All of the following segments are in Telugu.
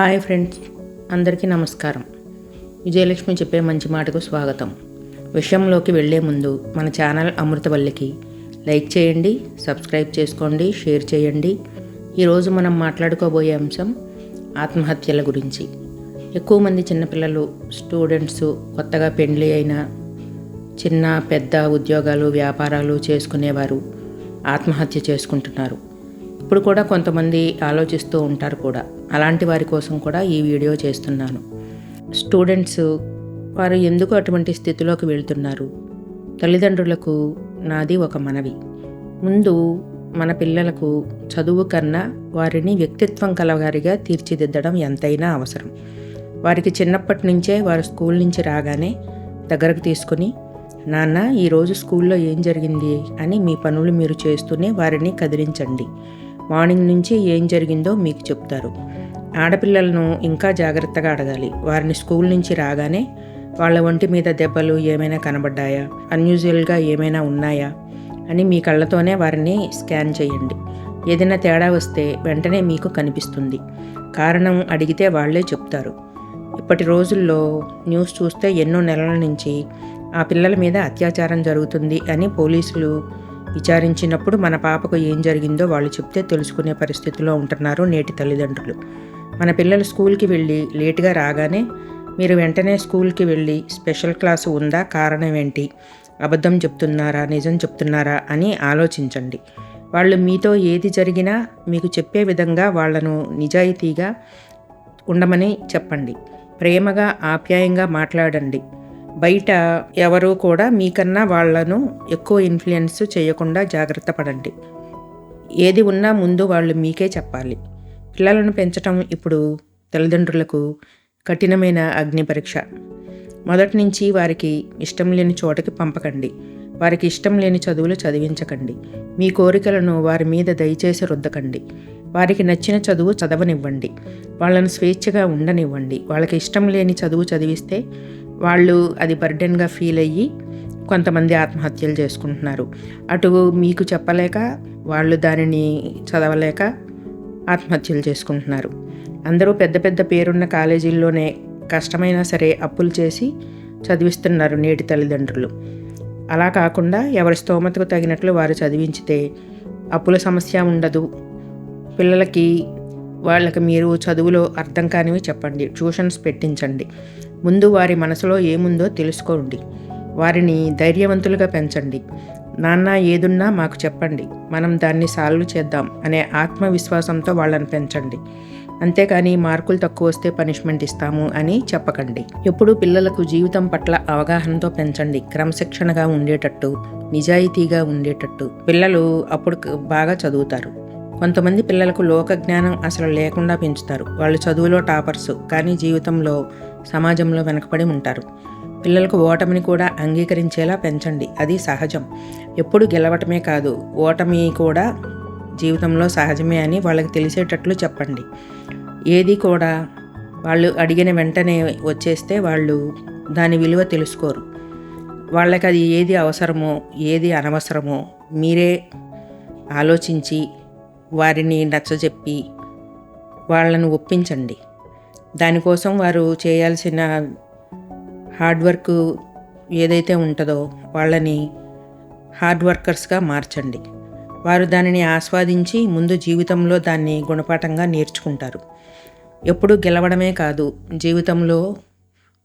హాయ్ ఫ్రెండ్స్ అందరికీ నమస్కారం. విజయలక్ష్మి చెప్పే మంచి మాటకు స్వాగతం. విషయంలోకి వెళ్ళే ముందు మన ఛానల్ అమృతవల్లికి లైక్ చేయండి సబ్స్క్రైబ్ చేసుకోండి షేర్ చేయండి. ఈరోజు మనం మాట్లాడుకోబోయే అంశం ఆత్మహత్యల గురించి. ఎక్కువ మంది చిన్నపిల్లలు స్టూడెంట్స్ కొత్తగా పెండ్లి అయిన చిన్న పెద్ద ఉద్యోగాలు వ్యాపారాలు చేసుకునేవారు ఆత్మహత్య చేసుకుంటున్నారు. ఇప్పుడు కూడా కొంతమంది ఆలోచిస్తూ ఉంటారు కూడా. అలాంటి వారి కోసం కూడా ఈ వీడియో చేస్తున్నాను. స్టూడెంట్స్ వారు ఎందుకు అటువంటి స్థితిలోకి వెళ్తున్నారు? తల్లిదండ్రులకు నాది ఒక మనవి. ముందు మన పిల్లలకు చదువు కన్నా వారిని వ్యక్తిత్వం కలవారిగా తీర్చిదిద్దడం ఎంతైనా అవసరం. వారికి చిన్నప్పటి నుంచే వారు స్కూల్ నుంచి రాగానే దగ్గరకు తీసుకుని నాన్న ఈరోజు స్కూల్లో ఏం జరిగింది అని మీ పనులు మీరు చేస్తూనే వారిని కదిలించండి. మార్నింగ్ నుంచి ఏం జరిగిందో మీకు చెప్తారు. ఆడపిల్లలను ఇంకా జాగ్రత్తగా అడగాలి వారిని స్కూల్ నుంచి రాగానే వాళ్ళ ఒంటి మీద దెబ్బలు ఏమైనా కనబడ్డాయా? అన్యూజువల్గా ఏమైనా ఉన్నాయా? అని మీ కళ్ళతోనే వారిని స్కాన్ చేయండి. ఏదైనా తేడా వస్తే వెంటనే మీకు కనిపిస్తుంది. కారణం అడిగితే వాళ్ళే చెప్తారు. ఇప్పటి రోజుల్లో న్యూస్ చూస్తే ఎన్నో నెలల నుంచి ఆ పిల్లల మీద అత్యాచారం జరుగుతుంది అని పోలీసులు విచారించినప్పుడు మన పాపకు ఏం జరిగిందో వాళ్ళు చెప్తే తెలుసుకునే పరిస్థితిలో ఉంటున్నారు నేటి తల్లిదండ్రులు. మన పిల్లలు స్కూల్కి వెళ్ళి లేటుగా రాగానే మీరు వెంటనే స్కూల్కి వెళ్ళి స్పెషల్ క్లాసు ఉందా? కారణం ఏంటి? అబద్ధం చెప్తున్నారా? నిజం చెప్తున్నారా? అని ఆలోచించండి. వాళ్ళు మీతో ఏది జరిగినా మీకు చెప్పే విధంగా వాళ్ళను నిజాయితీగా ఉండమని చెప్పండి. ప్రేమగా ఆప్యాయంగా మాట్లాడండి. బయట ఎవరు కూడా మీకన్నా వాళ్ళను ఎక్కువ ఇన్ఫ్లుయెన్స్ చేయకుండా జాగ్రత్త పడండి. ఏది ఉన్నా ముందు వాళ్ళు మీకే చెప్పాలి. పిల్లలను పెంచటం ఇప్పుడు తల్లిదండ్రులకు కఠినమైన అగ్ని పరీక్ష. మొదటి నుంచి వారికి ఇష్టం లేని చోటకి పంపకండి. వారికి ఇష్టం లేని చదువులు చదివించకండి. మీ కోరికలను వారి మీద దయచేసి రుద్దకండి. వారికి నచ్చిన చదువు చదవనివ్వండి. వాళ్ళను స్వేచ్ఛగా ఉండనివ్వండి. వాళ్ళకి ఇష్టం లేని చదువు చదివిస్తే వాళ్ళు అది బర్డెన్గా ఫీల్ అయ్యి కొంతమంది ఆత్మహత్యలు చేసుకుంటున్నారు. అటు మీకు చెప్పలేక వాళ్ళు దానిని చదవలేక ఆత్మహత్యలు చేసుకుంటున్నారు. అందరూ పెద్ద పెద్ద పేరున్న కాలేజీల్లోనే కష్టమైనా సరే అప్పులు చేసి చదివిస్తున్నారు నేటి తల్లిదండ్రులు. అలా కాకుండా ఎవరి స్తోమతకు తగినట్లు వారు చదివించితే అప్పుల సమస్య ఉండదు. పిల్లలకి వాళ్ళకి మీరు చదువులో అర్థం కానివి చెప్పండి ట్యూషన్స్ పెట్టించండి. ముందు వారి మనసులో ఏముందో తెలుసుకోండి. వారిని ధైర్యవంతులుగా పెంచండి. నాన్న ఏదున్నా మాకు చెప్పండి. మనం దాన్ని సాల్వ్ చేద్దాం అనే ఆత్మవిశ్వాసంతో వాళ్ళని పెంచండి. అంతేకాని మార్కులు తక్కువ వస్తే పనిష్మెంట్ ఇస్తాము అని చెప్పకండి. ఎప్పుడు పిల్లలకు జీవితం పట్ల అవగాహనతో పెంచండి. క్రమశిక్షణగా ఉండేటట్టు నిజాయితీగా ఉండేటట్టు. పిల్లలు అప్పుడు బాగా చదువుతారు. కొంతమంది పిల్లలకు లోక జ్ఞానం అసలు లేకుండా పెంచుతారు. వాళ్ళు చదువులో టాపర్స్ కానీ జీవితంలో సమాజంలో వెనకబడి ఉంటారు. పిల్లలకు ఓటమిని కూడా అంగీకరించేలా పెంచండి. అది సహజం. ఎప్పుడు గెలవటమే కాదు ఓటమి కూడా జీవితంలో సహజమే అని వాళ్ళకి తెలిసేటట్లు చెప్పండి. ఏది కూడా వాళ్ళు అడిగిన వెంటనే వచ్చేస్తే వాళ్ళు దాని విలువ తెలుసుకోరు. వాళ్ళకి అది ఏది అవసరమో ఏది అనవసరమో మీరే ఆలోచించి వారిని నచ్చజెప్పి వాళ్ళను ఒప్పించండి. దానికోసం వారు చేయాల్సిన హార్డ్ వర్క్ ఏదైతే ఉంటుందో వాళ్ళని హార్డ్ వర్కర్స్గా మార్చండి. వారు దానిని ఆస్వాదించి ముందు జీవితంలో దాన్ని గుణపాఠంగా నేర్చుకుంటారు. ఎప్పుడు గెలవడమే కాదు జీవితంలో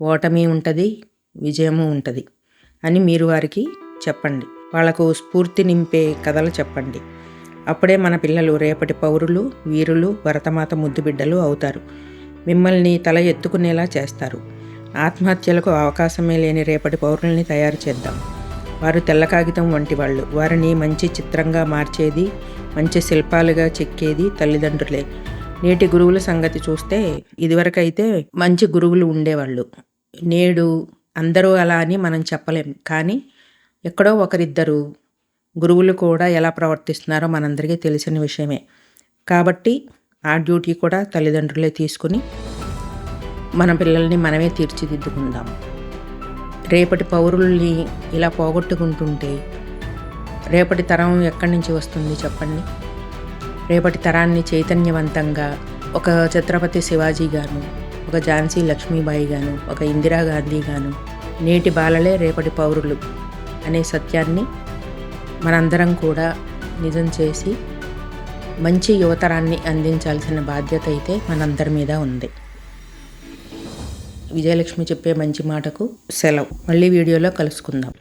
ఓటమి ఉంటుంది విజయము ఉంటుంది అని మీరు వారికి చెప్పండి. వాళ్ళకు స్ఫూర్తి నింపే కథలు చెప్పండి. అప్పుడే మన పిల్లలు రేపటి పౌరులు వీరులు భరతమాత ముద్దుబిడ్డలు అవుతారు. మిమ్మల్ని తల ఎత్తుకునేలా చేస్తారు. ఆత్మహత్యలకు అవకాశమే లేని రేపటి పౌరుల్ని తయారు చేద్దాం. వారు తెల్ల కాగితం వంటి వాళ్ళు. వారిని మంచి చిత్రంగా మార్చేది మంచి శిల్పాలుగా చెక్కేది తల్లిదండ్రులే. నేటి గురువుల సంగతి చూస్తే ఇదివరకైతే మంచి గురువులు ఉండేవాళ్ళు. నేడు అందరూ అలా అని మనం చెప్పలేం. కానీ ఎక్కడో ఒకరిద్దరు గురువులు కూడా ఎలా ప్రవర్తిస్తున్నారో మనందరికీ తెలిసిన విషయమే. కాబట్టి ఆ డ్యూటీ కూడా తల్లిదండ్రులే తీసుకుని మన పిల్లల్ని మనమే తీర్చిదిద్దుకుందాం. రేపటి పౌరుల్ని ఇలా పోగొట్టుకుంటుంటే రేపటి తరం ఎక్కడి నుంచి వస్తుంది చెప్పండి? రేపటి తరాన్ని చైతన్యవంతంగా ఒక ఛత్రపతి శివాజీ గాను ఒక ఝాన్సీ లక్ష్మీబాయి గాను ఒక ఇందిరాగాంధీ గాను నేటి బాలలే రేపటి పౌరులు అనే సత్యాన్ని మనందరం కూడా నిజం చేసి మంచి యువతరాన్ని అందించాల్సిన బాధ్యత అయితే మనందరి మీద ఉంది. విజయలక్ష్మి చెప్పే మంచి మాటకు సెలవు. మళ్ళీ వీడియోలో కలుసుకుందాం.